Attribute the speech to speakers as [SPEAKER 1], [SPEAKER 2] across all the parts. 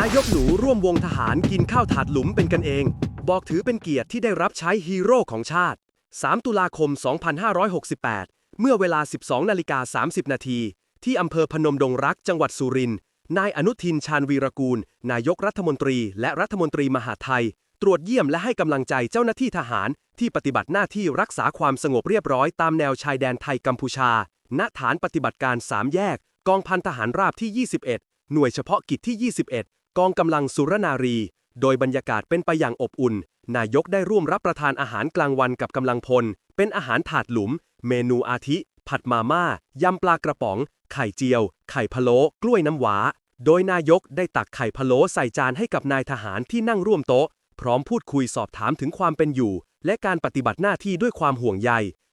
[SPEAKER 1] นายกหนูร่วมวงทหารกินข้าวถาดหลุมเป็นกันเอง บอกถือเป็นเกียรติที่ได้รับใช้ฮีโร่ของชาติ 3 ตุลาคม 2568 เมื่อเวลา 12นาฬิกา30 นาที ที่อำเภอพนมดงรักจังหวัดสุรินทร์นายอนุทินชาญวีรกูล นายกรัฐมนตรีและรัฐมนตรีมหาไทย ตรวจเยี่ยมและให้กำลังใจเจ้าหน้าที่ทหาร ที่ปฏิบัติหน้าที่รักษาความสงบเรียบร้อยตามแนวชายแดนไทยกัมพูชา ณ ฐานปฏิบัติการ 3 แยก กองพันทหารราบที่ 21 หน่วยเฉพาะกิจที่ 21 กองกำลังสุรนารี โดยบรรยากาศเป็นไปอย่างอบอุ่น นายกได้ร่วมรับประทานอาหารกลางวันกับกำลังพล เป็นอาหารถาดหลุม เมนูอาทิ ผัดมาม่า ยำปลากระป๋อง ไข่เจียว ไข่พะโล้ กล้วยน้ำว้าโดยนายกได้ตักไข่พะโล้ใส่จานให้กับนายทหารที่นั่งร่วมโต๊ะ พร้อมพูดคุยสอบถามถึงความเป็นอยู่ และการปฏิบัติหน้าที่ด้วยความห่วงใย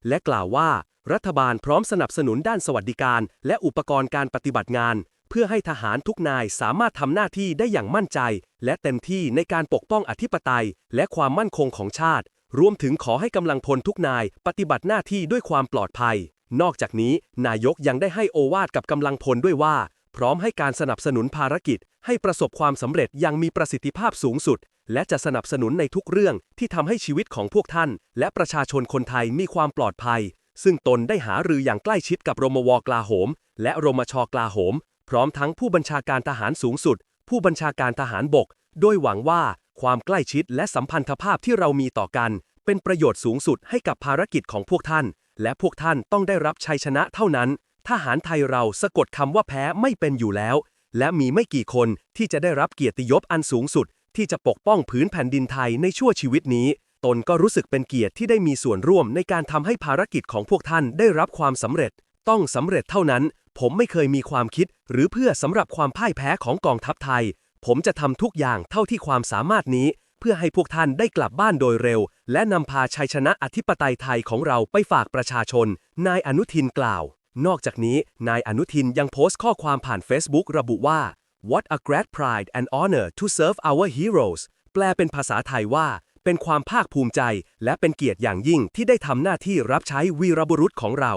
[SPEAKER 1] และกล่าวว่า รัฐบาลพร้อมสนับสนุนด้านสวัสดิการ และอุปกรณ์การปฏิบัติงาน พื่อให้ทหารทุกนายสามารถทำหน้าที่ได้อย่างมั่นใจ และเต็มที่ในการปกป้องอธิปไตย และความมั่นคงของชาติ รวมถึงขอให้กำลังพลทุกนายปฏิบัติหน้าที่ด้วยความปลอดภัย นอกจากนี้นายกยังได้ให้โอวาทกับกำลังพลด้วยว่า พร้อมให้การสนับสนุนภารกิจ ให้ประสบความสำเร็จอย่างมีประสิทธิภาพสูงสุด และจะสนับสนุนในทุกเรื่องที่ทำให้ชีวิตของพวกท่าน และประชาชนคนไทยมีความปลอดภัยซึ่งตนได้หารืออย่างใกล้ชิดกับรมวกลาโหม และรมชกลาโหม ร้อมทั้งผู้บัญชาการทหารสูงสุด ผู้บัญชาการทหารบก โดยหวังว่าความใกล้ชิดและสัมพันธภาพที่เรามีต่อกัน เป็นประโยชน์สูงสุดให้กับภารกิจของพวกท่าน และพวกท่านต้องได้รับชัยชนะเท่านั้น ทหารไทยเราสะกดคำว่าแพ้ไม่เป็นอยู่แล้ว และมีไม่กี่คนที่จะได้รับเกียรติยศอันสูงสุด ที่จะปกป้องผืนแผ่นดินไทยในชั่วชีวิตนี้ ตนก็รู้สึกเป็นเกียรติที่ได้มีส่วนร่วมในการทำให้ภารกิจของพวกท่านได้รับความสำเร็จ ต้องสำเร็จเท่านั้น ผมไม่เคยมีความคิดหรือเพื่อสำหรับความพ่ายแพ้ของกองทัพไทย ผมจะทำทุกอย่างเท่าที่ความสามารถนี้ เพื่อให้พวกท่านได้กลับบ้านโดยเร็ว และนำพาชัยชนะอธิปไตยไทยของเราไปฝากประชาชน นายอนุทินกล่าว นอกจากนี้ นายอนุทินยังโพสต์ข้อความผ่าน Facebook ระบุว่า What a great pride and honor to serve our heroes แปลเป็นภาษาไทยว่า เป็นความภาคภูมิใจ และเป็นเกียรติอย่างยิ่งที่ได้ทำหน้าที่รับใช้วีรบุรุษของเรา